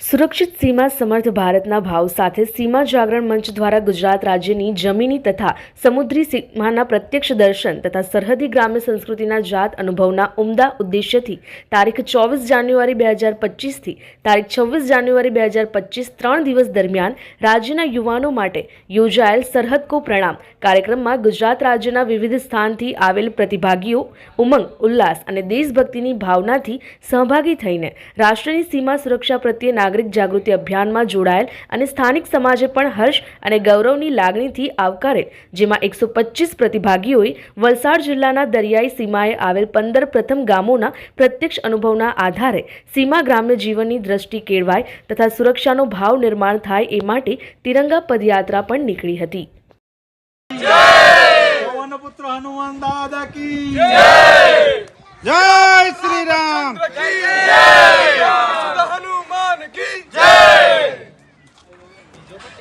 સુરક્ષિત સીમા સમર્થ ભારતના ભાવ સાથે સીમા જાગરણ મંચ દ્વારા ગુજરાત રાજ્યની જમીની તથા સમુદ્રી સીમાના પ્રત્યક્ષ દર્શન તથા સરહદી ગ્રામ્ય સંસ્કૃતિના જાત અનુભવના ઉમદા ઉદ્દેશ્યથી તારીખ ચોવીસ જાન્યુઆરી બે હજાર પચીસથી તારીખ છવ્વીસ જાન્યુઆરી બે હજાર પચીસ ત્રણ દિવસ દરમિયાન રાજ્યના યુવાનો માટે યોજાયેલ સરહદ કો પ્રણામ કાર્યક્રમમાં ગુજરાત રાજ્યના વિવિધ સ્થાનથી આવેલ પ્રતિભાગીઓ, ઉમંગ, ઉલ્લાસ અને દેશભક્તિની ભાવનાથી સહભાગી થઈને રાષ્ટ્રની સીમા સુરક્ષા પ્રત્યે નાગરિક જાગૃતિ અભિયાનમાં જોડાયેલ અને સ્થાનિક સમાજે પણ હર્ષ અને ગૌરવની લાગણીથી આવકારેલ જેમાં એકસો પચીસ પ્રતિભાગીઓએ વલસાડ જિલ્લાના દરિયાઈ સીમાએ આવેલ પંદર પ્રથમ ગામોના પ્રત્યક્ષ અનુભવના આધારે સીમા ગ્રામ્ય જીવનની દ્રષ્ટિ કેળવાય તથા સુરક્ષાનો ભાવ નિર્માણ થાય એ માટે તિરંગા પદયાત્રા પણ નીકળી હતી. પુત્ર હનુમાન દાદા કી જય શ્રી રામ હનુમાન કી